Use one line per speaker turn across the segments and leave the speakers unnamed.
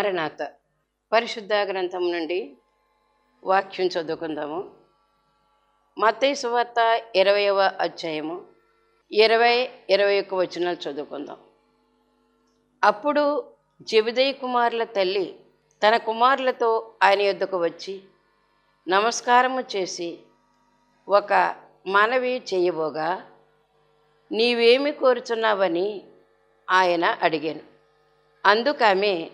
మరణాత పరిశుద్ధ గ్రంథం నుండి వాక్యం చదువుకుందాము. మత్తయి సువార్త ఇరవయవ అధ్యాయము ఇరవై ఇరవై ఒక్క వచనాలు చదువుకుందాం. అప్పుడు జబిదయ్య కుమారుల తల్లి తన కుమారులతో ఆయన యొద్దకు వచ్చి నమస్కారము చేసి ఒక మనవి చేయబోగా నీవేమి కోరుచున్నావని ఆయన అడిగాను. అందుకమే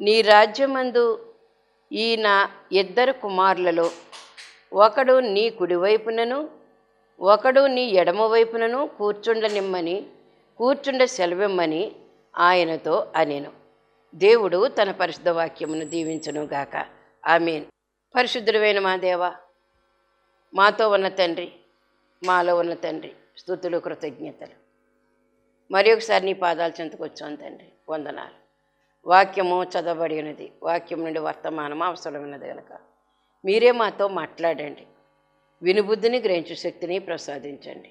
నీ రాజ్యమందు ఈ నా ఇద్దరు కుమారులలో ఒకడు నీ కుడివైపునను ఒకడు నీ ఎడమవైపునను కూర్చుండనిమ్మని కూర్చుండ సెలవిమ్మని ఆయనతో అనేను. దేవుడు తన పరిశుద్ధ వాక్యమును దీవించును గాక. ఆమెన్. పరిశుద్ధుడైన మా దేవ మాతో ఉన్న తండ్రి మాలో ఉన్న తండ్రి స్థుతులు కృతజ్ఞతలు. మరి ఒకసారి నీ పాదాలు చెంతకొచ్చాను తండ్రి. వందనాలు. వాక్యము చదవబడి ఉన్నది వాక్యం నుండి వర్తమానం అవసరమైనది కనుక మీరే మాతో మాట్లాడండి. వినుబుద్ధిని గ్రహించు శక్తిని ప్రసాదించండి.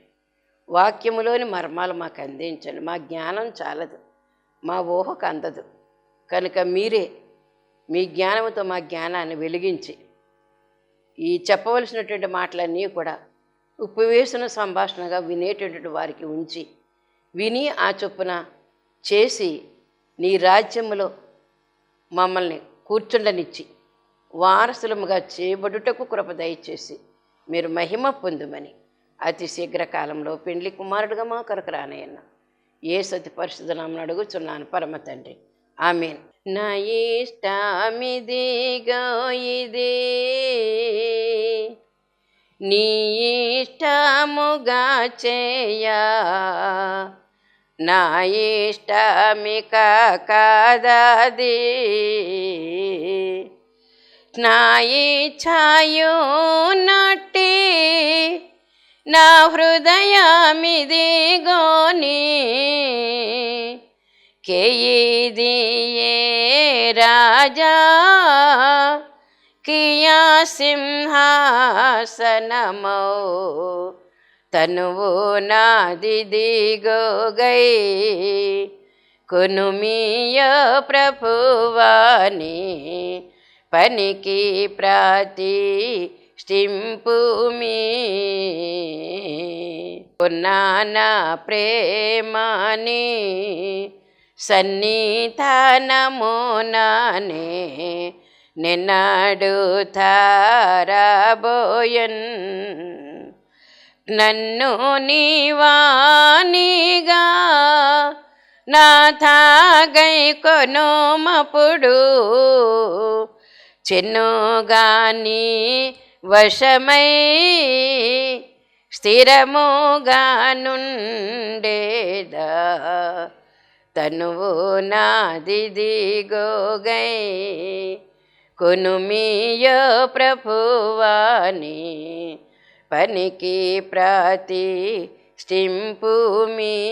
వాక్యములోని మర్మాలు మాకు అందించండి. మా జ్ఞానం చాలదు. మా ఊహకు అందదు. కనుక మీరే మీ జ్ఞానంతో మా జ్ఞానాన్ని వెలిగించి ఈ చెప్పవలసినటువంటి మాటలన్నీ కూడా ఉప్పివేసిన సంభాషణగా వినేటటువంటి వారికి ఉంచి విని ఆ చొప్పున చేసి నీ రాజ్యములో మమ్మల్ని కూర్చుండనిచ్చి వారసులముగా చేయబడుటకు కృప దయచేసి మీరు మహిమ పొందుమని అతి శీఘ్రకాలంలో పెండ్లి కుమారుడుగా మా కొరకు రానయ్యన్న. ఏ సతి పరిశుద్ధనామను అడుగుచున్నాను పరమ తండ్రి. ఆమెన్. నా ఇష్టమిదిగో ఇది నీ ఇష్టముగా చేయా. इष्टमिका ददि स्नायिच्छायो न नाहृदयमि दिगनि। के दिये राजा किया सिंहासनमौ తనువు నాది దిగోగై. కొనుమియ ప్రభువాని పనికి ప్రాతి స్టింపుమి నా ప్రేమని సన్నిధానమునానే నిన్నాడు తారాబోయన్. నన్ను నీవానిగా నా తాగై కొనుమపుడు. చెన్నుగాని వశమై స్థిరముగా నుండేదా. తనువు నాది దిగోగై. కొనుమియో ప్రభువాని. పనికి ప్రాతి స్టింపుమి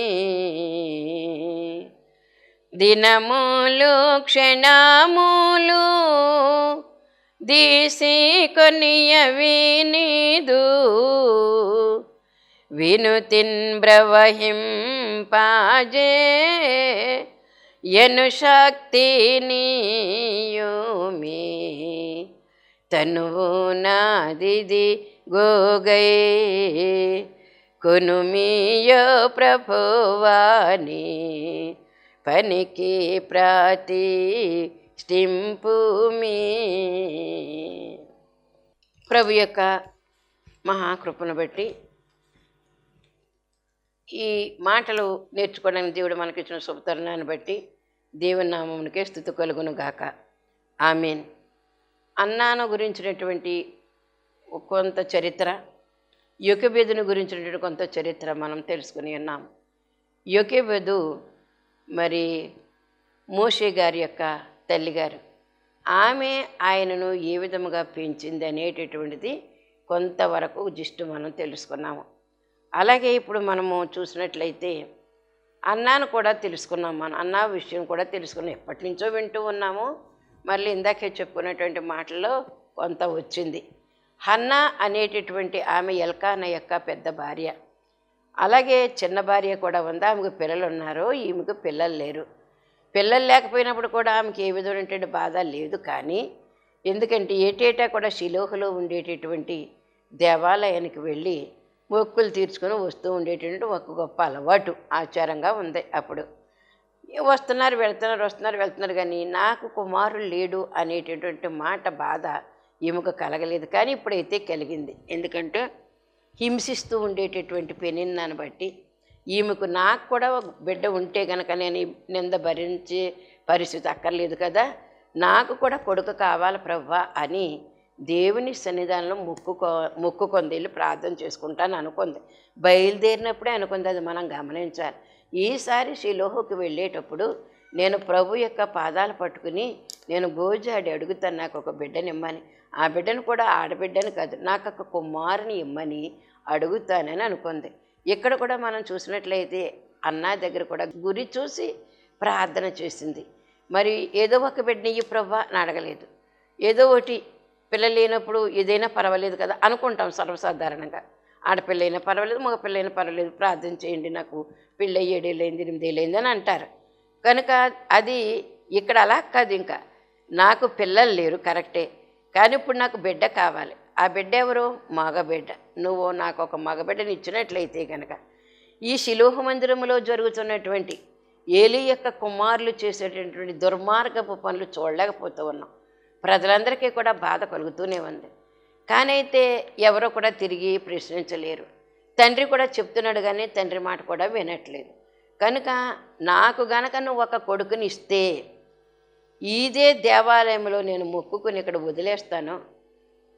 దినములు క్షణములు దీసి కొనియవి నీదు. వినుతిన్ బ్రవహింపాజే యను శక్తి నీయుమి తనువు నాదిది గోగై కొనుమియో ప్రభువాని పనికి ప్రాతి స్టింపుమి. ప్రభు యొక్క మహాకృపను బట్టి ఈ మాటలు నేర్చుకోవడానికి దేవుడు మనకిచ్చిన శుభతరుణాన్ని బట్టి దేవుని నామమునికే స్థుతి కలుగును గాక. ఆమెన్. అన్నాను గురించినటువంటి కొంత చరిత్ర యొకెబెదును గురించినటువంటి కొంత చరిత్ర మనం తెలుసుకుని ఉన్నాం. యొకెబెదు మరి మోషే గారి యొక్క తల్లిగారు. ఆమె ఆయనను ఏ విధముగా పెంచింది అనేటటువంటిది కొంతవరకు జిస్టు మనం తెలుసుకున్నాము. అలాగే ఇప్పుడు మనము చూసినట్లయితే అన్నాను కూడా తెలుసుకున్నాం మనం అన్న విషయం కూడా తెలుసుకున్నాం. ఎప్పటి నుంచో వింటూ ఉన్నాము. మళ్ళీ ఇందాకే చెప్పుకున్నటువంటి మాటల్లో కొంత వచ్చింది. హన్నా అనేటటువంటి ఆమె ఎల్కాన యొక్క పెద్ద భార్య. అలాగే చిన్న భార్య కూడా ఉంది? ఆమెకు పిల్లలు ఉన్నారు ఈమెకు పిల్లలు లేరు. పిల్లలు లేకపోయినప్పుడు కూడా ఆమెకి ఏ విధమైనటువంటి బాధ లేదు కానీ ఎందుకంటే ఏటేటా కూడా శిలోహలో ఉండేటటువంటి దేవాలయానికి వెళ్ళి మొక్కులు తీర్చుకొని వస్తూ ఉండేటటువంటి ఒక గొప్ప అలవాటు ఆచారంగా ఉంది అప్పుడు. వస్తున్నారు వెళ్తున్నారు వస్తున్నారు వెళ్తున్నారు కానీ నాకు కుమారుడు లేడు అనేటటువంటి మాట బాధ ఈమెకు కలగలేదు. కానీ ఇప్పుడైతే కలిగింది. ఎందుకంటే హింసిస్తూ ఉండేటటువంటి పెనిన్నాను బట్టి ఈమెకు నాకు కూడా ఒక బిడ్డ ఉంటే గనక నేను నింద భరించే పరిస్థితి అక్కర్లేదు కదా. నాకు కూడా కొడుకు కావాలి ప్రవ్వా అని దేవుని సన్నిధానంలో మొక్కుకో మొక్కుకొంది వెళ్ళి ప్రార్థన చేసుకుంటాను అనుకుంది. బయలుదేరినప్పుడే అనుకుంది అది మనం గమనించాలి. ఈసారి శిలోహుకి వెళ్ళేటప్పుడు నేను ప్రభు యొక్క పాదాలు పట్టుకుని నేను గోజాడి అడుగుతాను నాకు ఒక బిడ్డనిమ్మని. ఆ బిడ్డను కూడా ఆడబిడ్డని కాదు నాకు ఒక కుమారుని ఇమ్మని అడుగుతానని అనుకుంది. ఇక్కడ కూడా మనం చూసినట్లయితే అన్నా దగ్గర కూడా గురి చూసి ప్రార్థన చేసింది. మరి ఏదో ఒక బిడ్డని ఈ ప్రభా అని అడగలేదు. ఏదో ఒకటి పిల్లలు లేనప్పుడు ఏదైనా పర్వాలేదు కదా అనుకుంటాం సర్వసాధారణంగా. ఆడపిల్లైనా అయినా పర్వాలేదు మగ పిల్ల పర్వాలేదు ప్రార్థన చేయండి నాకు పిల్ల ఏడేళ్ళైంది ఎనిమిదేళ్ళైంది అని అంటారు. కనుక అది ఇక్కడ అలా కాదు ఇంకా. నాకు పిల్లలు లేరు కరెక్టే. కానీ ఇప్పుడు నాకు బిడ్డ కావాలి. ఆ బిడ్డ ఎవరు? మగబిడ్డ. నువ్వు నాకు ఒక మగబిడ్డని ఇచ్చినట్లయితే కనుక ఈ శిలోహ మందిరంలో జరుగుతున్నటువంటి ఏలి యొక్క కుమారులు చేసేటటువంటి దుర్మార్గపు పనులు చూడలేకపోతూ ఉన్నాం. ప్రజలందరికీ కూడా బాధ కలుగుతూనే ఉంది. కానీ అయితే ఎవరో కూడా తిరిగి ప్రశ్నించలేరు. తండ్రి కూడా చెప్తున్నాడు కానీ తండ్రి మాట కూడా వినట్లేదు. కనుక నాకు గనక నువ్వు ఒక కొడుకుని ఇస్తే ఇదే దేవాలయంలో నేను మొక్కుకుని ఇక్కడ వదిలేస్తాను.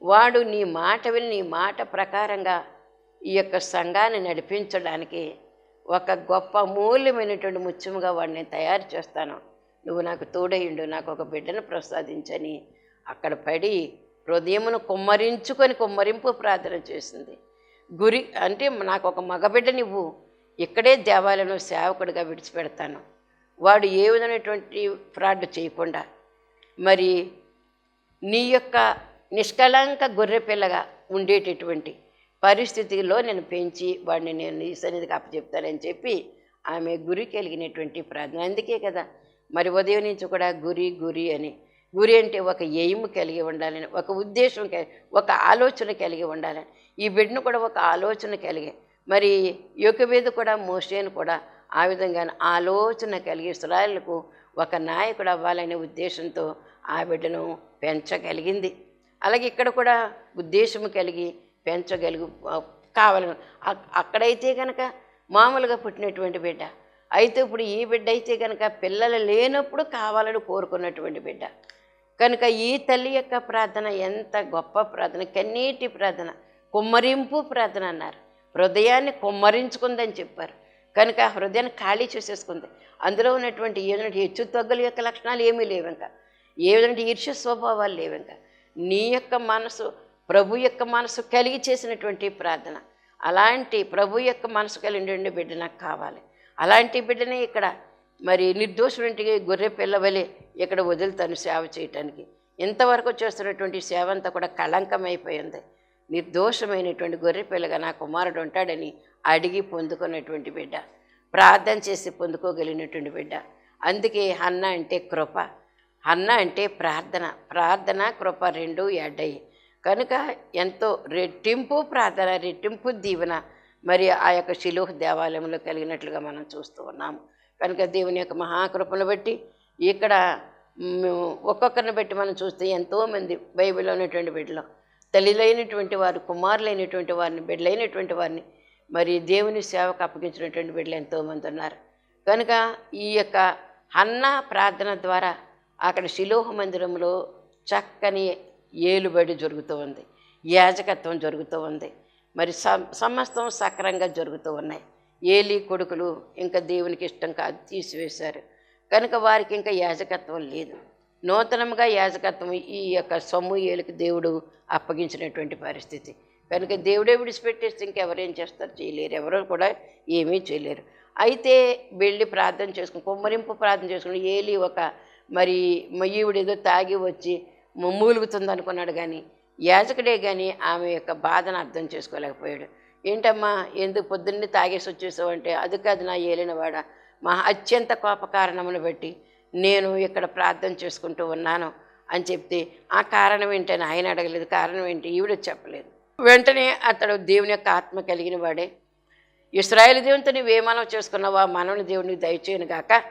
వాడు నీ మాట విని నీ మాట ప్రకారంగా ఈ యొక్క సంఘాన్ని నడిపించడానికి ఒక గొప్ప మూల్యమైనటువంటి ముత్యముగా వాడిని తయారు చేస్తాను. నువ్వు నాకు తోడయుండు నాకు ఒక బిడ్డను ప్రసాదించని. అక్కడ పడి హృదయమును కుమ్మరించుకొని కుమ్మరింపు ప్రార్థన చేసింది. గురి అంటే నాకు ఒక మగబిడ్డనివ్వు. ఇక్కడే దేవాలయంలో సేవకుడిగా విడిచిపెడతాను. వాడు ఏ విధమైనటువంటి ఫ్రాడ్ చేయకుండా మరి నీ యొక్క నిష్కలంక గొర్రె పిల్లగా ఉండేటటువంటి పరిస్థితిలో నేను పెంచి వాడిని నేను ఈ సన్నిధికి అప్పచెప్తానని చెప్పి ఆమె గురి కలిగినటువంటి ప్రార్థన. అందుకే కదా మరి ఉదయం నుంచి కూడా గురి గురి అని. గురి అంటే ఒక ఎయిమ్ కలిగి ఉండాలని ఒక ఉద్దేశం కలిగి ఒక ఆలోచన కలిగి ఉండాలని. ఈ బిడ్డను కూడా ఒక ఆలోచన కలిగి మరి యొక్క కూడా మోసేను కూడా ఆ విధంగా ఆలోచన కలిగి ఇస్రాయలకు ఒక నాయకుడు అవ్వాలనే ఉద్దేశంతో ఆ బిడ్డను పెంచగలిగింది. అలాగే ఇక్కడ కూడా ఉద్దేశం కలిగి పెంచగలిగి కావాలను. అక్కడైతే కనుక మామూలుగా పుట్టినటువంటి బిడ్డ. అయితే ఇప్పుడు ఈ బిడ్డ అయితే కనుక పిల్లలు లేనప్పుడు కావాలని కోరుకున్నటువంటి బిడ్డ. కనుక ఈ తల్లి యొక్క ప్రార్థన ఎంత గొప్ప ప్రార్థన కన్నీటి ప్రార్థన కుమ్మరింపు ప్రార్థన అన్నారు. హృదయాన్ని కుమ్మరించుకుందని చెప్పారు. కనుక హృదయాన్ని ఖాళీ చేసేసుకుంది. అందులో ఉన్నటువంటి ఏదంటే హెచ్చు తగ్గుల యొక్క లక్షణాలు ఏమీ లేవు ఇంకా ఏ ఈర్ష్య స్వభావాలు లేవు ఇంకా నీ యొక్క మనసు ప్రభు యొక్క మనసు కలిగి చేసినటువంటి ప్రార్థన. అలాంటి ప్రభు యొక్క మనసు కలిగినటువంటి బిడ్డ నాకు కావాలి. అలాంటి బిడ్డనే ఇక్కడ మరి నిర్దోషుడింటికి గొర్రె పిల్లవలే ఇక్కడ వదులుతాను సేవ చేయటానికి. ఇంతవరకు చేస్తున్నటువంటి సేవ అంతా కూడా కళంకమైపోయింది నిర్దోషమైనటువంటి గొర్రె పిల్లగా నా కుమారుడు ఉంటాడని అడిగి పొందుకున్నటువంటి బిడ్డ. ప్రార్థన చేసి పొందుకోగలిగినటువంటి బిడ్డ. అందుకే హన్న అంటే కృప. హన్న అంటే ప్రార్థన. ప్రార్థన కృప రెండు ఎడ్డయి కనుక ఎంతో రెట్టింపు ప్రార్థన రెట్టింపు దీవెన మరి ఆ యొక్క శిలోహ దేవాలయంలో కలిగినట్లుగా మనం చూస్తూ ఉన్నాము. కనుక దేవుని యొక్క మహాకృపను బట్టి ఇక్కడ ఒక్కొక్కరిని బట్టి మనం చూస్తే ఎంతోమంది బైబిల్లో ఉన్నటువంటి బిడ్డలు తల్లిలైనటువంటి వారు కుమారులైనటువంటి వారిని బిడ్డలైనటువంటి వారిని మరి దేవుని సేవకు అప్పగించినటువంటి బిడ్డలు ఎంతోమంది ఉన్నారు. కనుక ఈ యొక్క అన్న ప్రార్థన ద్వారా అక్కడ శిలోహ మందిరంలో చక్కని ఏలుబడి జరుగుతూ ఉంది. యాజకత్వం జరుగుతూ ఉంది. మరి సం- సమస్తం సక్రంగా జరుగుతూ ఉన్నాయి. ఏలి కొడుకులు ఇంకా దేవునికి ఇష్టం కాదు తీసివేశారు. కనుక వారికి ఇంకా యాజకత్వం లేదు. నూతనంగా యాజకత్వం ఈ యొక్క సొమ్ము ఏలికి దేవుడు అప్పగించినటువంటి పరిస్థితి. కనుక దేవుడే విడిచిపెట్టేస్తే ఇంకెవరేం చేస్తారు? చేయలేరు. ఎవరు కూడా ఏమీ చేయలేరు. అయితే వెళ్ళి ప్రార్థన చేసుకుని కుమ్మరింపు ప్రార్థన చేసుకుని ఏలి ఒక మరి ఈవిడ ఏదో తాగి వచ్చి మ- మూలుగుతుంది అనుకున్నాడు కానీ యాజకుడే కానీ ఆమె యొక్క బాధను అర్థం చేసుకోలేకపోయాడు. ఏంటమ్మా ఎందుకు పొద్దున్నే తాగేసి వచ్చేసావు అంటే అది కాదు నా ఏలినవాడ. మా అత్యంత కోప కారణమును బట్టి నేను ఇక్కడ ప్రార్థన చేసుకుంటూ ఉన్నాను అని చెప్తే ఆ కారణం ఏంటని ఆయన అడగలేదు. కారణం ఏంటి? ఈవిడ చెప్పలేదు. వెంటనే అతడు దేవుని యొక్క ఆత్మ కలిగిన వాడే. ఇస్రాయేల్ దేవునితో నువ్వు ఏ మనం చేసుకున్నావా? మనవుని దేవుని దయచేయను గాక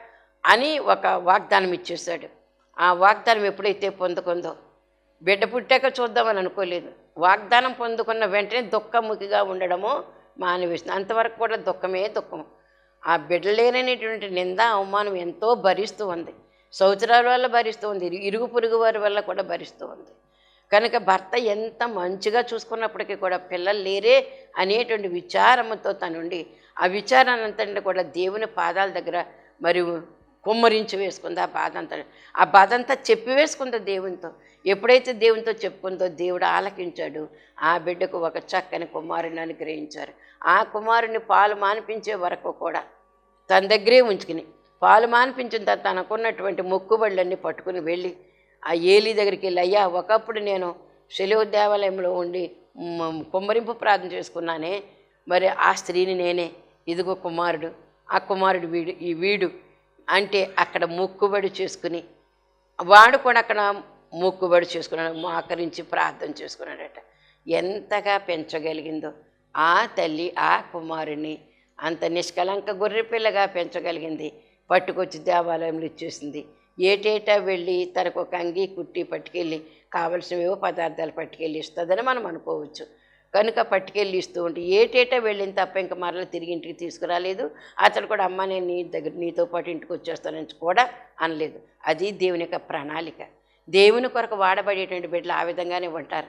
అని ఒక వాగ్దానం ఇచ్చేశాడు. ఆ వాగ్దానం ఎప్పుడైతే పొందుకుందో బిడ్డ పుట్టాక చూద్దామని అనుకోలేదు. వాగ్దానం పొందుకున్న వెంటనే దుఃఖముఖిగా ఉండడము మానేవేసింది. అంతవరకు కూడా దుఃఖమే దుఃఖం ఆ బిడ్డలేననేటువంటి నింద అవమానం ఎంతో భరిస్తూ ఉంది. సంవత్సరాల వల్ల భరిస్తూ ఉంది. ఇరుగు పొరుగు వారి వల్ల కూడా భరిస్తూ ఉంది. కనుక భర్త ఎంత మంచిగా చూసుకున్నప్పటికీ కూడా పిల్లలు లేరే అనేటువంటి విచారముతో తనుండి ఆ విచారాన్నంతటి కూడా దేవుని పాదాల దగ్గర మరియు కుమ్మరించి వేసుకుంది. ఆ బాధ అంతా ఆ బాధ అంతా చెప్పి వేసుకుంది దేవునితో. ఎప్పుడైతే దేవునితో చెప్పుకుందో దేవుడు ఆలకించాడు ఆ బిడ్డకు ఒక చక్కని కుమారుని అనుగ్రహించారు. ఆ కుమారుని పాలు మానిపించే వరకు కూడా తన దగ్గరే ఉంచుకుని పాలు మానిపించిన తర్వాత తనకున్నటువంటి మొక్కుబళ్ళన్నీ పట్టుకుని వెళ్ళి ఆ ఏలి దగ్గరికి వెళ్ళి అయ్యా ఒకప్పుడు నేను సెలవు దేవాలయంలో ఉండి కుమ్మరింపు ప్రార్థన చేసుకున్నానే మరి ఆ స్త్రీని నేనే ఇదిగో కుమారుడు ఆ కుమారుడు వీడు ఈ వీడు అంటే అక్కడ మొక్కుబడి చేసుకుని వాడు కూడా అక్కడ మొక్కుబడి చేసుకున్నాడు మోకరించి ప్రార్థన చేసుకున్నాడట. ఎంతగా పెంచగలిగిందో ఆ తల్లి ఆ కుమారుని అంత నిష్కలంక గొర్రెపిల్లగా పెంచగలిగింది. పట్టుకొచ్చి దేవాలయంలో ఇచ్చేసింది. ఏటేటా వెళ్ళి తనకు ఒక అంగి కుట్టి పట్టుకెళ్ళి కావలసినవేవో పదార్థాలు పట్టుకెళ్ళి ఇస్తుందని మనం అనుకోవచ్చు. కనుక పట్టుకెళ్ళి ఇస్తూ ఉంటే ఏటేటా వెళ్ళిన తప్ప ఇంకా మరలా తిరిగి ఇంటికి తీసుకురాలేదు. అతను కూడా అమ్మ నేను నీ దగ్గర నీతో పాటు ఇంటికి వచ్చేస్తానని కూడా అనలేదు. అది దేవుని యొక్క ప్రణాళిక. దేవుని కొరకు వాడబడేటువంటి బిడ్డలు ఆ విధంగానే ఉంటారు.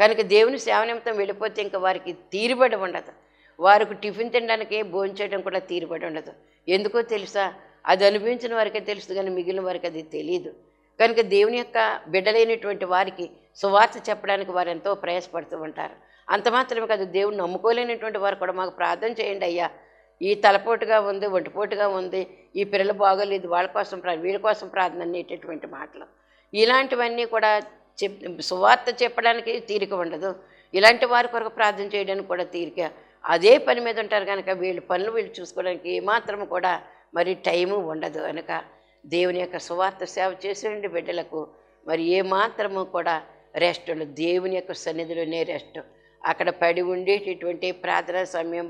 కనుక దేవుని సేవ నిమిత్తం వెళ్ళిపోతే ఇంకా వారికి తీరుబడి ఉండదు. వారికి టిఫిన్ తినడానికి భోజనం చేయడం కూడా తీరుబడి ఉండదు. ఎందుకో తెలుసా? అది అనుభవించిన వారికే తెలుసు కానీ మిగిలిన వారికి అది తెలియదు కనుక దేవుని యొక్క బిడ్డలైనటువంటి వారికి సువార్త చెప్పడానికి వారు ఎంతో ప్రయాసపడుతూ ఉంటారు. అంత మాత్రమే కాదు దేవుని నమ్ముకోలేనటువంటి వారు కూడా మాకు ప్రార్థన చేయండి అయ్యా. ఈ తలపోటుగా ఉంది ఒంటిపోటుగా ఉంది ఈ పిల్లలు బాగోలేదు వాళ్ళ కోసం వీళ్ళ కోసం ప్రార్థన అనేటటువంటి మాటలు. ఇలాంటివన్నీ కూడా చెప్ సువార్త చెప్పడానికి తీరిక ఉండదు. ఇలాంటి వారి కొరకు ప్రార్థన చేయడానికి కూడా తీరిక. అదే పని మీద ఉంటారు కనుక వీళ్ళు పనులు వీళ్ళు చూసుకోవడానికి ఏమాత్రం కూడా మరి టైము ఉండదు కనుక దేవుని యొక్క సువార్త సేవ చేసేయండి బిడ్డలకు. మరి ఏమాత్రము కూడా రెస్ట్ ఉండదు. దేవుని యొక్క సన్నిధిలోనే రెస్ట్ అక్కడ పడి ఉండేటటువంటి ప్రార్థన సమయం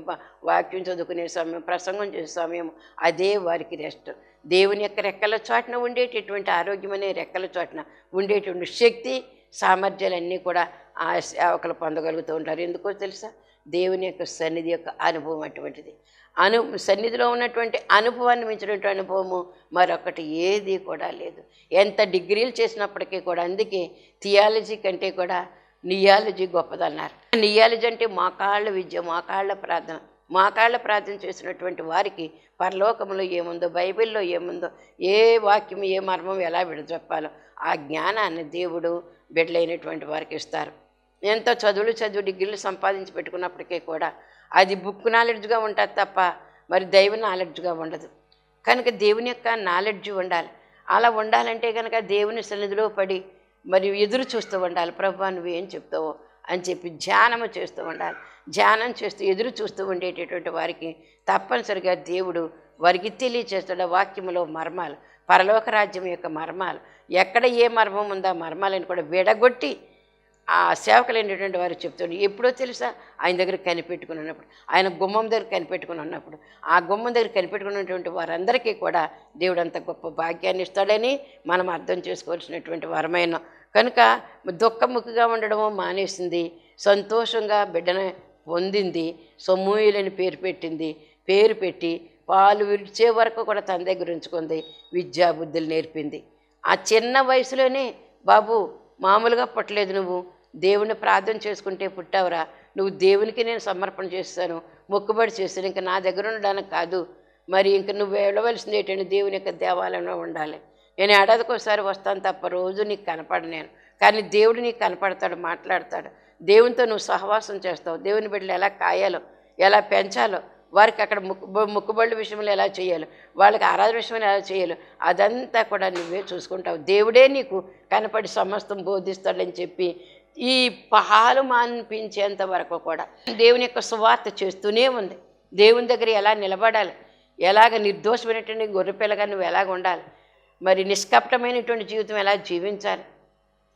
వాక్యం చదువుకునే సమయం ప్రసంగం చేసే సమయం అదే వారికి రెస్ట్ దేవుని యొక్క రెక్కల చోటన ఉండేటటువంటి ఆరోగ్యం అనే రెక్కల చోటన ఉండేటువంటి శక్తి సామర్థ్యాలన్నీ కూడా ఆ సేవకులు పొందగలుగుతూ ఉంటారు. ఎందుకో తెలుసా? దేవుని యొక్క సన్నిధి యొక్క అనుభవం అటువంటిది. అను సన్నిధిలో ఉన్నటువంటి అనుభవాన్ని మించినటువంటి అనుభవము మరొకటి ఏది కూడా లేదు. ఎంత డిగ్రీలు చేసినప్పటికీ కూడా అందుకే థియాలజీ కంటే కూడా నియాలజీ గొప్పదన్నారు. నియాలజీ అంటే మోకాళ్ళ విద్య మోకాళ్ళ ప్రార్థన. మోకాళ్ళ ప్రార్థన చేసినటువంటి వారికి పరలోకంలో ఏముందో బైబిల్లో ఏముందో ఏ వాక్యం ఏ మర్మం ఎలా విడచెప్పాలో ఆ జ్ఞానాన్ని దేవుడు బిడ్డలైనటువంటి వారికి ఇస్తారు. ఎంతో చదువులు చదువు డిగ్రీలు సంపాదించి పెట్టుకున్నప్పటికీ కూడా అది బుక్ నాలెడ్జ్గా ఉంటుంది తప్ప మరి దైవ నాలెడ్జ్గా ఉండదు. కనుక దేవుని యొక్క నాలెడ్జ్ ఉండాలి. అలా ఉండాలంటే కనుక దేవుని సన్నిధిలో పడి మరి ఎదురు చూస్తూ ఉండాలి. ప్రభు నువ్వేం చెప్తావో అని చెప్పి ధ్యానము చేస్తూ ఉండాలి. ధ్యానం చేస్తూ ఎదురు చూస్తూ ఉండేటటువంటి వారికి తప్పనిసరిగా దేవుడు వారికి తెలియచేస్తాడు వాక్యములో మర్మాలు. పరలోక రాజ్యం యొక్క మర్మాలు. ఎక్కడ ఏ మర్మం ఉందో ఆ మర్మాలను కూడా విడగొట్టి ఆ సేవకులైనటువంటి వారు చెప్తుండే. ఎప్పుడో తెలుసా? ఆయన దగ్గర కనిపెట్టుకుని ఉన్నప్పుడు ఆయన గుమ్మం దగ్గర కనిపెట్టుకుని ఉన్నప్పుడు. ఆ గుమ్మం దగ్గర కనిపెట్టుకున్నటువంటి వారందరికీ కూడా దేవుడు అంత గొప్ప భాగ్యాన్ని ఇస్తాడని మనం అర్థం చేసుకోవాల్సినటువంటి వరమైన కనుక దుఃఖముఖిగా ఉండడము మానేసింది సంతోషంగా బిడ్డను పొందింది సొమ్ముయులని పేరు పెట్టింది. పేరు పెట్టి పాలు విడిచే వరకు కూడా తన దగ్గర ఉంచుకుంది విద్యాబుద్ధులు నేర్పింది. ఆ చిన్న వయసులోనే బాబు మామూలుగా పుట్టలేదు నువ్వు దేవుని ప్రార్థన చేసుకుంటే పుట్టావురా. నువ్వు దేవునికి నేను సమర్పణ చేస్తాను మొక్కుబడి చేస్తాను ఇంకా నా దగ్గర ఉండడానికి కాదు. మరి ఇంక నువ్వు వెళ్ళవలసింది ఏంటంటే దేవుని యొక్క దేవాలయంలో ఉండాలి. నేను ఏడాదికి ఒకసారి వస్తాను తప్ప రోజు నీకు కనపడ నేను. కానీ దేవుడు నీకు కనపడతాడు మాట్లాడతాడు. దేవునితో నువ్వు సహవాసం చేస్తావు. దేవుని బిడ్డలు ఎలా కాయాలో ఎలా పెంచాలో వారికి అక్కడ ముక్కు ముక్కుబళ్ళ విషయంలో ఎలా చేయాలి వాళ్ళకి ఆరాధన విషయంలో ఎలా చేయాలి అదంతా కూడా నువ్వే చూసుకుంటావు. దేవుడే నీకు కనపడి సమస్తం బోధిస్తాడని చెప్పి ఈ పహాలు మాన్పించేంత వరకు కూడా దేవుని యొక్క సువార్త చేస్తూనే ఉంది. దేవుని దగ్గర ఎలా నిలబడాలి ఎలాగ నిర్దోషమైనటువంటి గొర్రెపిల్లగా నువ్వు ఎలాగ ఉండాలి మరి నిష్కపటమైనటువంటి జీవితం ఎలా జీవించాలి?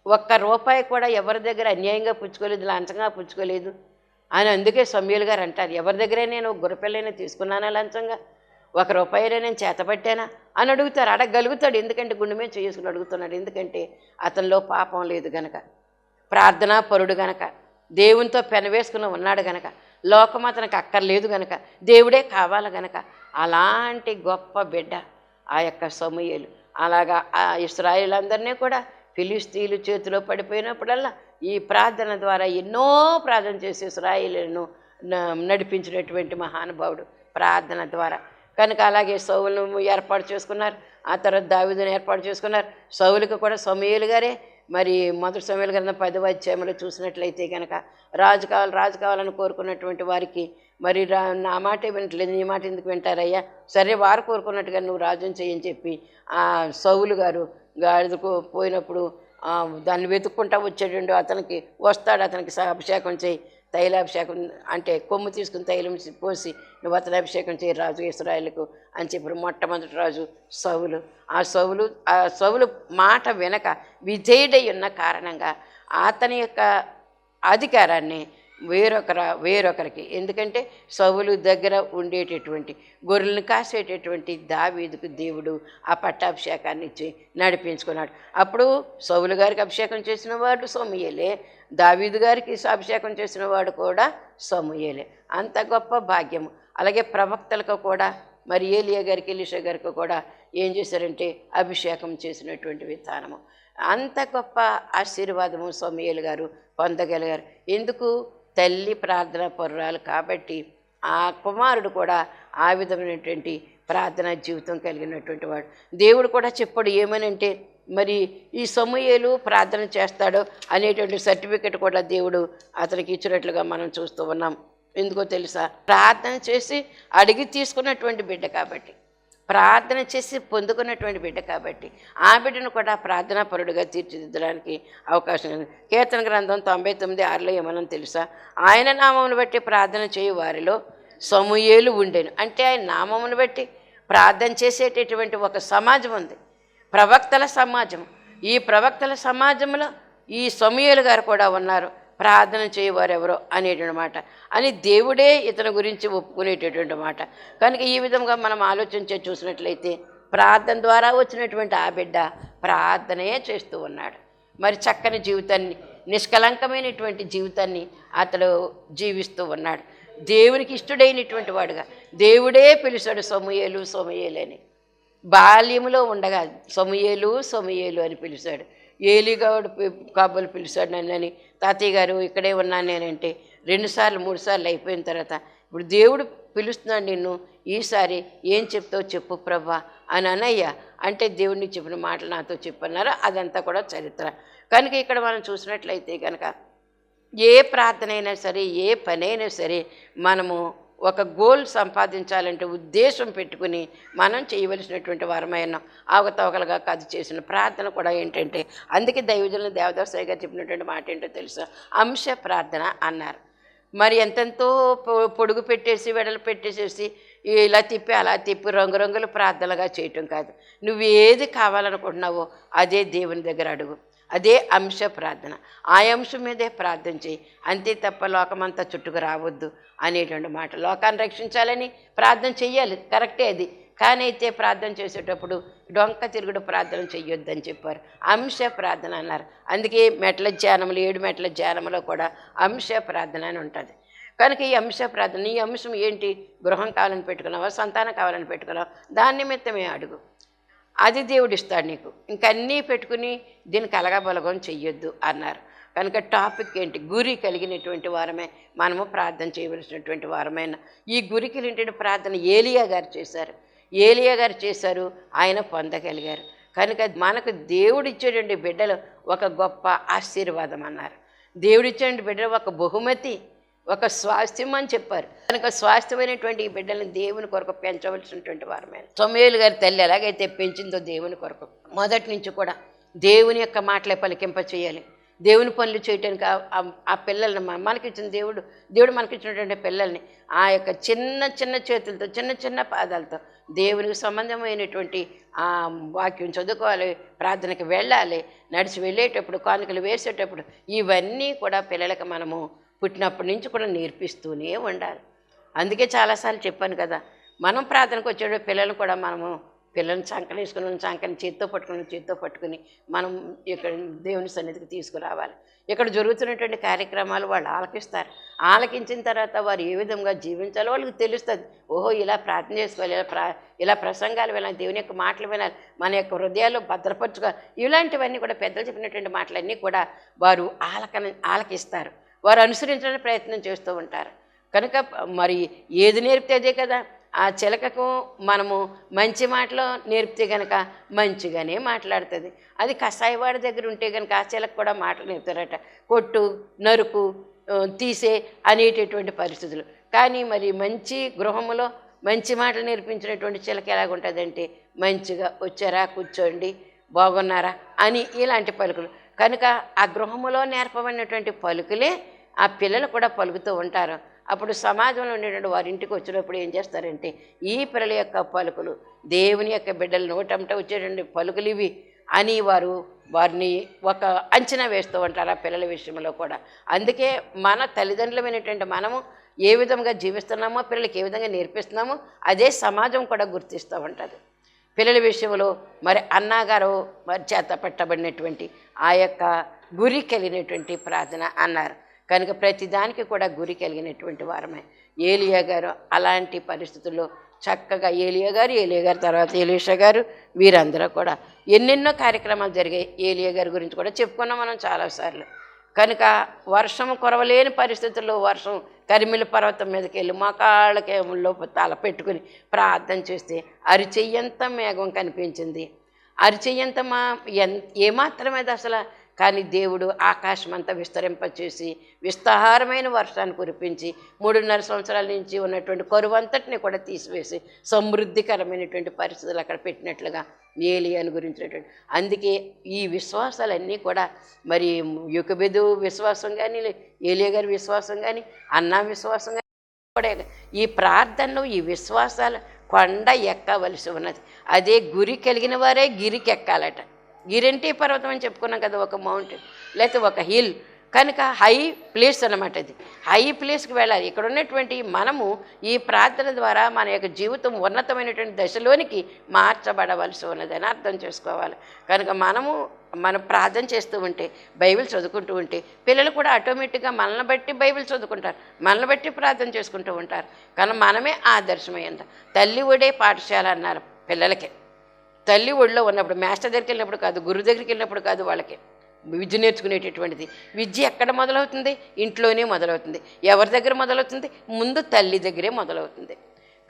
ఒక్క రూపాయి కూడా ఎవరి దగ్గర అన్యాయంగా పుచ్చుకోలేదు లంచంగా పుచ్చుకోలేదు అని అందుకే సమ్యులు గారు అంటారు. ఎవరి దగ్గరే నేను గుర్రపిల్లైనా తీసుకున్నానా లంచంగా? ఒక రూపాయినే నేను చేతపట్టానా అని అడుగుతారు. అడగగలుగుతాడు. ఎందుకంటే గుండె మీద చేసుకుని అడుగుతున్నాడు. ఎందుకంటే అతనిలో పాపం లేదు గనక. ప్రార్థనా పరుడు గనక. దేవునితో పెనవేసుకుని ఉన్నాడు గనక. లోకం అతనికి అక్కర్లేదు గనక. దేవుడే కావాలి గనక. అలాంటి గొప్ప బిడ్డ ఆ యొక్క సమూయేలు. అలాగా ఆ ఇస్రాయిలందరినీ కూడా ఫిలిస్తీన్లు చేతిలో పడిపోయినప్పుడల్లా ఈ ప్రార్థన ద్వారా ఎన్నో ప్రార్థన చేసి ఇస్రాయిలను నడిపించినటువంటి మహానుభావుడు ప్రార్థన ద్వారా. కనుక అలాగే సౌలును ఏర్పాటు చేసుకున్నారు ఆ తర్వాత దావిదును ఏర్పాటు చేసుకున్నారు. సౌలుకు కూడా సమయలు గారే మరి మొదటి సమయాలు గ్రంథం పదవ అధ్యాయంలో చూసినట్లయితే కనుక రాజు కావాలి రాజు కావాలని కోరుకున్నటువంటి వారికి మరి రా నా మాట వినట్లేదు నీ మాట ఎందుకు వింటారయ్యా? సరే వారు కోరుకున్నట్టుగా నువ్వు రాజుని చేయని చెప్పి ఆ సౌలు గారు గాడిదకు పోయినప్పుడు దాన్ని వెతుక్కుంటా వచ్చేటండు. అతనికి వస్తాడు అతనికి అభిషేకం చేయి. తైలాభిషేకం అంటే కొమ్ము తీసుకుని తైలం పోసి నువ్వు అతని అభిషేకం చేయి రాజు ఇస్రాయేల్కు అని చెప్పి మొట్టమొదటి రాజు సవులు ఆ సవులు ఆ సవులు మాట వెనక విజయుడై ఉన్న కారణంగా అతని యొక్క అధికారాన్ని వేరొకర వేరొకరికి. ఎందుకంటే సవులు దగ్గర ఉండేటటువంటి గొర్రెలను కాసేటటువంటి దావీదుకు దేవుడు ఆ పట్టాభిషేకాన్ని ఇచ్చి నడిపించుకున్నాడు. అప్పుడు సవులు గారికి అభిషేకం చేసిన వాడు సోమయ్యలే దావీదు గారికి అభిషేకం చేసిన వాడు కూడా సోమయ్యలే అంత గొప్ప భాగ్యము. అలాగే ప్రవక్తలకు కూడా మరి ఏలియా గారికి ఎలిషా గారికి కూడా ఏం చేశారంటే అభిషేకం చేసినటువంటి విధానము. అంత గొప్ప ఆశీర్వాదము సోమయ్యలు గారు పొందగలిగారు. ఎందుకు? తల్లి ప్రార్థన పరురాలు కాబట్టి ఆ కుమారుడు కూడా ఆ విధమైనటువంటి ప్రార్థన జీవితం కలిగినటువంటి వాడు. దేవుడు కూడా చెప్పాడు ఏమనంటే మరి ఈ సమూహలు ప్రార్థన చేస్తాడు అనేటువంటి సర్టిఫికెట్ కూడా దేవుడు అతనికి ఇచ్చినట్లుగా మనం చూస్తూ ఉన్నాం. ఎందుకో తెలుసా? ప్రార్థన చేసి అడిగి తీసుకున్నటువంటి బిడ్డ కాబట్టి. ప్రార్థన చేసి పొందుకున్నటువంటి బిడ్డ కాబట్టి ఆ బిడ్డను కూడా ప్రార్థనా పరుడుగా తీర్చిదిద్దడానికి అవకాశం ఉంది. కీర్తన గ్రంథం తొంభై తొమ్మిది ఆరులో ఏమన్నా తెలుసా? ఆయన నామమును బట్టి ప్రార్థన చేయు వారిలో సమూయేలు ఉండేను. అంటే ఆయన నామమును బట్టి ప్రార్థన చేసేటటువంటి ఒక సమాజం ఉంది. ప్రవక్తల సమాజం. ఈ ప్రవక్తల సమాజంలో ఈ సమూయేలు గారు కూడా ఉన్నారు. ప్రార్థన చేయవారు ఎవరో అనేటువంటి మాట. అని దేవుడే ఇతని గురించి ఒప్పుకునేటటువంటి మాట. కనుక ఈ విధంగా మనం ఆలోచించే చూసినట్లయితే ప్రార్థన ద్వారా వచ్చినటువంటి ఆ బిడ్డ ప్రార్థనే చేస్తూ ఉన్నాడు. మరి చక్కని జీవితాన్ని నిష్కలంకమైనటువంటి జీవితాన్ని అతడు జీవిస్తూ ఉన్నాడు. దేవునికి ఇష్టడైనటువంటి వాడుగా. దేవుడే పిలిచాడు సొమయేలు సొమయేలు అని. బాల్యములో ఉండగా సొమయేలు సొమయేలు అని పిలిచాడు. ఏలిగాడు కాబోలు పిలిచాడు నన్నని తాతయ్య గారు ఇక్కడే ఉన్నాను నేనంటే రెండుసార్లు మూడు సార్లు అయిపోయిన తర్వాత ఇప్పుడు దేవుడు పిలుస్తున్నాడు నిన్ను ఈసారి ఏం చెప్తావు చెప్పు ప్రభా అని అనయ్య. అంటే దేవుడిని చెప్పిన మాటలు నాతో చెప్పన్నారు? అదంతా కూడా చరిత్ర. కనుక ఇక్కడ మనం చూసినట్లయితే కనుక ఏ ప్రార్థన అయినా సరే ఏ పని అయినా సరే మనము ఒక గోల్ సంపాదించాలంటే ఉద్దేశం పెట్టుకుని మనం చేయవలసినటువంటి వారమైన అవకతవకలుగా కాదు చేసిన ప్రార్థన కూడా ఏంటంటే అందుకే దైవజనులు దేవదాసాయి గారు చెప్పినటువంటి మాట ఏంటో తెలుసా? అంశ ప్రార్థన అన్నారు. మరి ఎంతెంతో పొ- పొడుగు పెట్టేసి వెడలు పెట్టేసేసి ఇలా తిప్పి అలా తిప్పి రంగురంగుల ప్రార్థనలుగా చేయటం కాదు. నువ్వు ఏది కావాలనుకుంటున్నావో అదే దేవుని దగ్గర అడుగు. అదే అంశ ప్రార్థన. ఆ అంశం మీదే ప్రార్థన చేయి. అంతే తప్ప లోకమంతా చుట్టుకు రావద్దు అనేటువంటి మాట. లోకాన్ని రక్షించాలని ప్రార్థన చెయ్యాలి. కరెక్టే అది. కానీ అయితే ప్రార్థన చేసేటప్పుడు డొంక తిరుగుడు ప్రార్థన చెయ్యొద్దని చెప్పారు. అంశ ప్రార్థన అన్నారు. అందుకే మెట్ల ధ్యానములు ఏడు మెట్ల ధ్యానములో కూడా అంశ ప్రార్థన అని ఉంటుంది. కనుక ఈ అంశ ప్రార్థన ఈ అంశం ఏంటి? గృహం కావాలని పెట్టుకున్నావా? సంతానం కావాలని పెట్టుకున్నావా? దాని నిమిత్తమే అడుగు. అది దేవుడు ఇస్తాడు నీకు ఇంకన్నీ పెట్టుకుని దీనికి అలగబలగం చెయ్యొద్దు అన్నారు. కనుక టాపిక్ ఏంటి? గురి కలిగినటువంటి వారమే మనము ప్రార్థన చేయవలసినటువంటి వారమైన. ఈ గురికి ఏంటంటే ప్రార్థన ఏలియా గారు చేశారు. ఏలియా గారు చేశారు ఆయన పొందగలిగారు. కనుక మనకు దేవుడు ఇచ్చేటువంటి బిడ్డలు ఒక గొప్ప ఆశీర్వాదం అన్నారు. దేవుడిచ్చేటువంటి బిడ్డలు ఒక బహుమతి ఒక స్వాస్థ్యం అని చెప్పారు. కనుక స్వాస్థ్యమైనటువంటి ఈ బిడ్డలను దేవుని కొరకు పెంచవలసినటువంటి వారమైన సొమేలు గారి తల్లి ఎలాగైతే పెంచిందో దేవుని కొరకు. మొదటి నుంచి కూడా దేవుని యొక్క మాటలే పలికింప చేయాలి. దేవుని పనులు చేయటానికి ఆ- పిల్లల్ని మనకిచ్చిన దేవుడు దేవుడు మనకిచ్చినటువంటి పిల్లల్ని ఆ యొక్క చిన్న చిన్న చేతులతో చిన్న చిన్న పాదాలతో దేవునికి సంబంధమైనటువంటి ఆ వాక్యం చదువుకోవాలి ప్రార్థనకి వెళ్ళాలి నడిచి వెళ్ళేటప్పుడు కానుకలు వేసేటప్పుడు ఇవన్నీ కూడా పిల్లలకు మనము పుట్టినప్పటి నుంచి కూడా నేర్పిస్తూనే ఉండాలి. అందుకే చాలాసార్లు చెప్పాను కదా మనం ప్రార్థనకు వచ్చేటప్పుడు పిల్లలు కూడా మనము పిల్లల్ని చంకలు వేసుకుని చంకని చేత్తో పట్టుకుని చేత్తో పట్టుకుని మనం ఇక్కడ దేవుని సన్నిధికి తీసుకురావాలి. ఇక్కడ జరుగుతున్నటువంటి కార్యక్రమాలు వాళ్ళు ఆలకిస్తారు. ఆలకించిన తర్వాత వారు ఏ విధంగా జీవించాలో వాళ్ళకి తెలుస్తుంది. ఓహో ఇలా ప్రార్థన చేసుకోవాలి ఇలా ప్రా ఇలా ప్రసంగాలు వినాలి దేవుని యొక్క మాటలు వినాలి మన యొక్క హృదయాలు భద్రపరచుకోవాలి ఇలాంటివన్నీ కూడా పెద్దలు చెప్పినటువంటి మాటలన్నీ కూడా వారు ఆలకన ఆలకిస్తారు. వారు అనుసరించడానికి ప్రయత్నం చేస్తూ ఉంటారు. కనుక మరి ఏది నేర్పితే అదే కదా. ఆ చిలకకు మనము మంచి మాటలు నేర్పితే కనుక మంచిగానే మాట్లాడుతుంది. అది కషాయవాడి దగ్గర ఉంటే కనుక ఆ చిలక కూడా మాటలు నేర్పుతారట. కొట్టు నరుకు తీసే అనేటటువంటి పరిస్థితులు. కానీ మరి మంచి గృహములో మంచి మాటలు నేర్పించినటువంటి చిలక ఎలాగుంటుందంటే మంచిగా వచ్చారా కూర్చోండి బాగున్నారా అని ఇలాంటి పలుకులు. కనుక ఆ గృహములో నేర్పబడినటువంటి పలుకులే ఆ పిల్లలు కూడా పలుకుతూ ఉంటారు. అప్పుడు సమాజంలో ఉండేటువంటి వారి ఇంటికి వచ్చినప్పుడు ఏం చేస్తారంటే ఈ పిల్లల యొక్క పలుకులు దేవుని యొక్క బిడ్డలు నోటంట వచ్చేటువంటి పలుకులు ఇవి అని వారు వారిని ఒక అంచనా వేస్తూ ఉంటారు ఆ పిల్లల విషయంలో కూడా. అందుకే మన తల్లిదండ్రులమైనటువంటి మనము ఏ విధంగా జీవిస్తున్నామో పిల్లలకి ఏ విధంగా నేర్పిస్తున్నామో అదే సమాజం కూడా గుర్తిస్తూ ఉంటుంది. పిల్లల విషయంలో మరి అన్నగారు మరి చేత పెట్టబడినటువంటి ఆ యొక్క గురి కలిగినటువంటి ప్రార్థన అన్నారు. కనుక ప్రతిదానికి కూడా గురి కలిగినటువంటి వారమే. ఏలియా గారు అలాంటి పరిస్థితుల్లో చక్కగా ఏలియా గారు ఏలియా గారు తర్వాత ఏలీషా గారు వీరందరూ కూడా ఎన్నెన్నో కార్యక్రమాలు జరిగాయి. ఏలియా గారి గురించి కూడా చెప్పుకున్నాం మనం చాలాసార్లు. కనుక వర్షం కురవలేని పరిస్థితుల్లో వర్షం కరిమిల పర్వతం మీదకి వెళ్ళి మోకాళ్ళకేముల్లో తల పెట్టుకుని ప్రార్థన చేస్తే అరిచెయ్యంత మేఘం కనిపించింది. అరిచెయ్యంత మా ఎన్ ఏమాత్రమేది అసలు కానీ దేవుడు ఆకాశం అంతా విస్తరింపచేసి విస్తారమైన వర్షాన్ని కురిపించి మూడున్నర సంవత్సరాల నుంచి ఉన్నటువంటి కరువంతటిని కూడా తీసివేసి సమృద్ధికరమైనటువంటి పరిస్థితులు అక్కడ పెట్టినట్లుగా ఏలియాను గురించినటువంటి. అందుకే ఈ విశ్వాసాలన్నీ కూడా మరి యుకబెదు విశ్వాసం కానీ ఏలియా గారి విశ్వాసం కానీ అన్నా విశ్వాసం కానీ కూడా ఈ ప్రార్థనలు ఈ విశ్వాసాలు కొండ ఎక్కవలసి ఉన్నది. అదే గురి కలిగిన వారే గిరికి ఎక్కాలట. గిరింటి పర్వతం అని చెప్పుకున్నాం కదా ఒక మౌంటైన్ లేకపోతే ఒక హిల్ కనుక హై ప్లేస్ అన్నమాట అది హై ప్లేస్కి వెళ్ళాలి. ఇక్కడ ఉన్నటువంటి మనము ఈ ప్రార్థన ద్వారా మన యొక్క జీవితం ఉన్నతమైనటువంటి దశలోనికి మార్చబడవలసి ఉన్నదని అర్థం చేసుకోవాలి. కనుక మనము మనం ప్రార్థన చేస్తూ ఉంటే బైబిల్ చదువుకుంటూ ఉంటే పిల్లలు కూడా ఆటోమేటిక్గా మనల్ని బట్టి బైబిల్ చదువుకుంటారు. మనల్ని బట్టి ప్రార్థన చేసుకుంటూ ఉంటారు. కానీ మనమే ఆదర్శమైంది తల్లి ఒడే పాఠశాల అన్నారు పిల్లలకి. తల్లి ఒడిలో ఉన్నప్పుడు మాస్టర్ దగ్గరికి వెళ్ళినప్పుడు కాదు గురువు దగ్గరికి వెళ్ళినప్పుడు కాదు వాళ్ళకి. విద్య నేర్చుకునేటటువంటిది. విద్య ఎక్కడ మొదలవుతుంది? ఇంట్లోనే మొదలవుతుంది. ఎవరి దగ్గర మొదలవుతుంది? ముందు తల్లి దగ్గరే మొదలవుతుంది.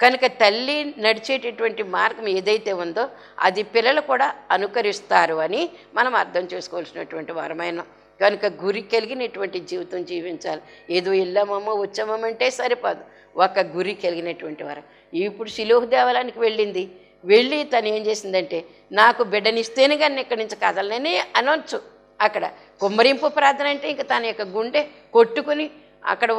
కనుక తల్లి నడిచేటటువంటి మార్గం ఏదైతే ఉందో అది పిల్లలు కూడా అనుకరిస్తారు అని మనం అర్థం చేసుకోవాల్సినటువంటి వారమైన. కనుక గురి కలిగినటువంటి జీవితం జీవించాలి. ఏదో వెళ్ళామమ్మో వచ్చామంటే సరిపోదు. ఒక గురి కలిగినటువంటి వరం. ఇప్పుడు శిలోహ దేవాలయానికి వెళ్ళింది. వెళ్ళి తను ఏం చేసిందంటే నాకు బిడ్డనిస్తేనే కానీ ఇక్కడి నుంచి కదలనని అనొచ్చు. అక్కడ కుమ్మరింపు ప్రార్థన అంటే ఇంకా తన యొక్క గుండె కొట్టుకుని అక్కడ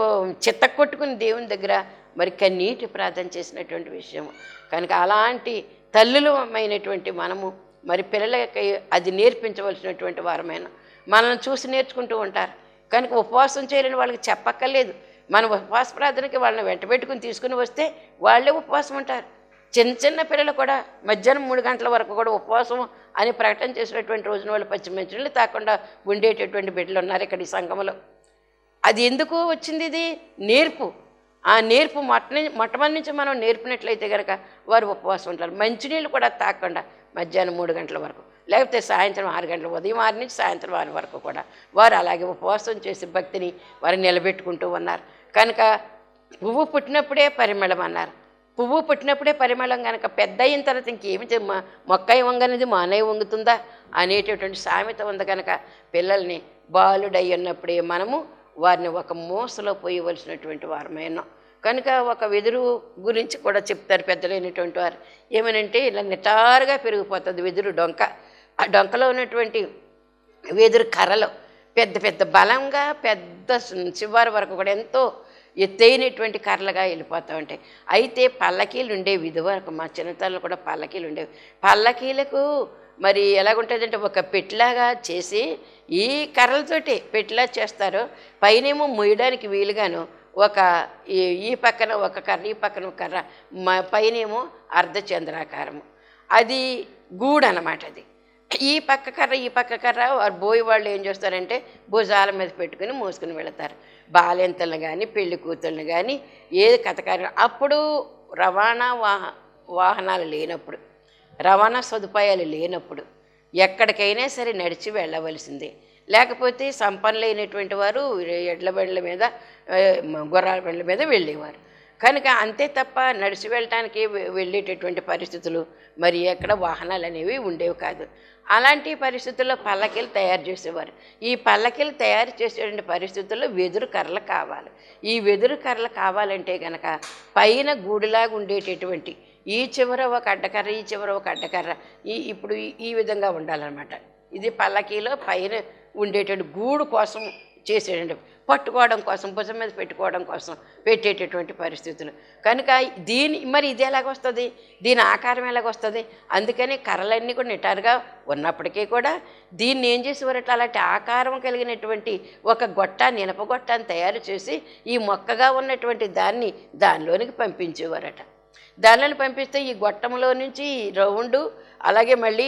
చిత్త కొట్టుకుని దేవుని దగ్గర మరి కన్నీటి ప్రార్థన చేసినటువంటి విషయం కనుక అలాంటి తల్లులమైనటువంటి మనము మరి పిల్లలకి అది నేర్పించవలసినటువంటి వారమైన మనల్ని చూసి నేర్చుకుంటూ ఉంటారు. కనుక ఉపవాసం చేయలేని వాళ్ళకి చెప్పక్కర్లేదు. మన ఉపవాస ప్రార్థనకి వాళ్ళని వెంటబెట్టుకుని తీసుకుని వస్తే వాళ్ళే ఉపవాసం ఉంటారు. చిన్న చిన్న పిల్లలు కూడా మధ్యాహ్నం మూడు గంటల వరకు కూడా ఉపవాసం అని ప్రకటన చేసినటువంటి రోజున వాళ్ళు పచ్చి మంచులు తాకుండా ఉండేటటువంటి బిడ్డలు ఉన్నారు ఇక్కడ ఈ సంఘంలో అది ఎందుకు వచ్చింది ఇది? నేర్పు. ఆ నేర్పు మొట్ట మొట్టమొదటి నుంచి మనం నేర్పినట్లయితే కనుక వారు ఉపవాసం ఉంటారు. మంచినీళ్ళు కూడా తాకుండా మధ్యాహ్నం మూడు గంటల వరకు లేకపోతే సాయంత్రం ఆరు గంటల ఉదయం ఆరు నుంచి సాయంత్రం ఆరు వరకు కూడా వారు అలాగే ఉపవాసం చేసి భక్తిని వారు నిలబెట్టుకుంటూ ఉన్నారు. కనుక పువ్వు పుట్టినప్పుడే పరిమళం అన్నారు. పువ్వు పుట్టినప్పుడే పరిమళం కనుక పెద్ద అయిన తర్వాత ఇంకేమి చె- మ- వంగనిది మానయ్య వంగుతుందా? అనేటటువంటి సామెత ఉంది కనుక పిల్లల్ని బాలుడై ఉన్నప్పుడే మనము వారిని ఒక మోసలో పోయవలసినటువంటి వారమైన కనుక ఒక వెదురు గురించి కూడా చెప్తారు పెద్దలైనటువంటి వారు. ఏమనంటే ఇలా నిటారుగా పెరిగిపోతుంది వెదురు డొంక. ఆ డొంకలో ఉన్నటువంటి వెదురు కర్రలు పెద్ద పెద్ద బలంగా పెద్ద శివారు వరకు కూడా ఎంతో ఎత్తైనటువంటి కర్రలుగా వెళ్ళిపోతూ ఉంటాయి. అయితే పల్లకీలు ఉండేవి ఇదివరకు మా చిన్నతనంలో కూడా పల్లకీలు ఉండేవి. పల్లకీలకు మరి ఎలాగుంటుందంటే ఒక పెట్టిలాగా చేసి ఈ కర్రలతోటి పెట్టిలా చేస్తారు. పైనేమో మొయ్యడానికి వీలుగాను ఒక ఈ ఈ పక్కన ఒక కర్ర ఈ పక్కన ఒక కర్ర మా పైనేమో అర్ధచంద్రాకారము అది గూడు అనమాట అది. ఈ పక్క కర్ర ఈ పక్క కర్ర వారు బోయి వాళ్ళు ఏం చేస్తారంటే భుజాల మీద పెట్టుకుని మోసుకుని వెళతారు. బాలింతలను కానీ పెళ్ళి కూతుర్ని కానీ ఏది కథకారి అప్పుడు రవాణా వాహ వాహనాలు లేనప్పుడు రవాణా సదుపాయాలు లేనప్పుడు ఎక్కడికైనా సరే నడిచి వెళ్ళవలసిందే. లేకపోతే సంపన్నులైనటువంటి వారు ఎడ్ల బండ్ల మీద గుర్రాల బండ్ల మీద వెళ్ళేవారు. కనుక అంతే తప్ప నడిచి వెళ్ళటానికి వె- వెళ్ళేటటువంటి పరిస్థితులు మరి ఎక్కడ వాహనాలు అనేవి ఉండేవి కాదు. అలాంటి పరిస్థితుల్లో పల్లకీలు తయారు చేసేవారు. ఈ పల్లకీలు తయారు చేసేటువంటి పరిస్థితుల్లో వెదురు కర్రలు కావాలి. ఈ వెదురు కర్రలు కావాలంటే కనుక పైన గూడులాగా ఉండేటటువంటి ఈ చివర ఒక అడ్డకర్ర ఈ చివర ఒక అడ్డకర్ర ఈ ఇప్పుడు ఈ- ఈ విధంగా ఉండాలన్నమాట. ఇది పల్లకీలో పైన ఉండేటువంటి గూడు కోసం చేసేటువంటి పట్టుకోవడం కోసం భుజం మీద పెట్టుకోవడం కోసం పెట్టేటటువంటి పరిస్థితులు. కనుక దీని మరి ఇది ఎలాగొస్తుంది దీని ఆకారం ఎలాగొస్తుంది అందుకని కర్రలన్నీ కూడా నిటారుగా ఉన్నప్పటికీ కూడా దీన్ని ఏం చేసేవారట అలాంటి ఆకారం కలిగినటువంటి ఒక గొట్టాన్ని ఇనప గొట్టాన్ని తయారు చేసి ఈ మొక్కగా ఉన్నటువంటి దాన్ని దానిలోనికి పంపించేవారట. దానిని పంపిస్తే ఈ గొట్టంలో నుంచి రౌండు అలాగే మళ్ళీ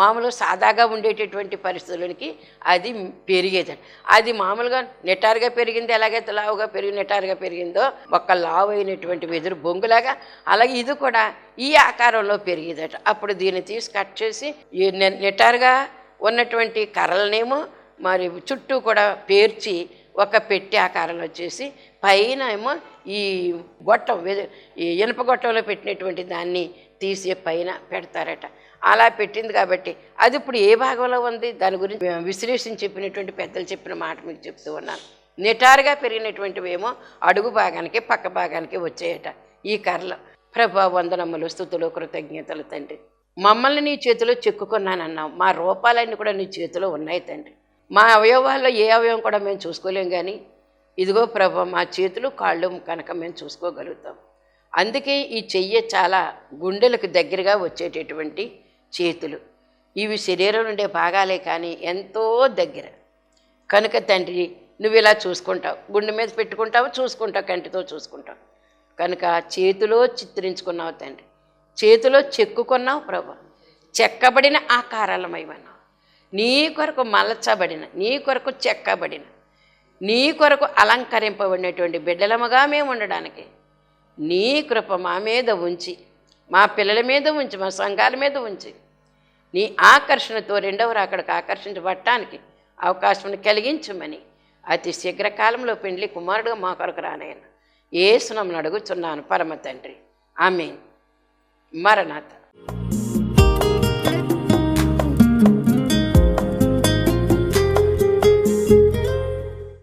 మామూలు సాదాగా ఉండేటటువంటి పరిస్థితులకి అది పెరిగేది. అది మామూలుగా నిటారుగా పెరిగింది ఎలాగైతే లావుగా పెరిగి నిటారుగా పెరిగిందో ఒక లావు అయినటువంటి వెదురు బొంగులాగా అలాగే ఇది కూడా ఈ ఆకారంలో పెరిగేదట. అప్పుడు దీన్ని తీసి కట్ చేసి నిటారుగా ఉన్నటువంటి కర్రలనేమో మరి చుట్టూ కూడా పేర్చి ఒక పెట్టి ఆకారంలో వచ్చేసి పైన ఏమో ఈ గొట్టం ఈ ఇనుప గొట్టంలో పెట్టినటువంటి దాన్ని తీసి పైన పెడతారట. అలా పెట్టింది కాబట్టి అది ఇప్పుడు ఏ భాగంలో ఉంది? దాని గురించి విశ్లేషించి చెప్పినటువంటి పెద్దలు చెప్పిన మాట మీకు చెప్తూ ఉన్నాను. నిటారుగా పెరిగినటువంటివేమో అడుగు భాగానికి పక్క భాగానికి వచ్చాయట ఈ కర్రలు. ప్రభా వందనములు స్థుతులు కృతజ్ఞతలు తండ్రి. మమ్మల్ని నీ చేతిలో చెక్కుకున్నానన్నావు. మా రూపాలన్నీ కూడా నీ చేతిలో ఉన్నాయి తండ్రి. మా అవయవాల్లో ఏ అవయవం కూడా మేము చూసుకోలేం కానీ ఇదిగో ప్రభ మా చేతులు కాళ్ళు కనుక మేము చూసుకోగలుగుతాం. అందుకే ఈ చెయ్యి చాలా గుండెలకు దగ్గరగా వచ్చేటటువంటి చేతులు. ఇవి శరీరం నుండే భాగాలే కానీ ఎంతో దగ్గర. కనుక తండ్రి నువ్వు ఇలా చూసుకుంటావు. గుండె మీద పెట్టుకుంటావు చూసుకుంటావు కంటితో చూసుకుంటావు. కనుక చేతిలో చిత్రించుకున్నావు తండ్రి. చేతిలో చెక్కుకున్నావు ప్రభు. చెక్కబడిన ఆకారాలమైవన్నావు నీ కొరకు మలచబడిన నీ కొరకు చెక్కబడిన నీ కొరకు అలంకరింపబడినటువంటి బిడ్డలముగా మేము ఉండడానికి నీ కృప మా మీద ఉంచి మా పిల్లల మీద ఉంచి మా సంఘాల మీద ఉంచి నీ ఆకర్షణతో రెండవ అక్కడికి ఆకర్షించబడటానికి అవకాశం కలిగించమని అతి శీఘ్రకాలంలో పెండ్లి కుమారుడుగా మా కొరకు రానయ్యను. ఏ సునమును అడుగుచున్నాను పరమ తండ్రి. ఆమె మరణాథ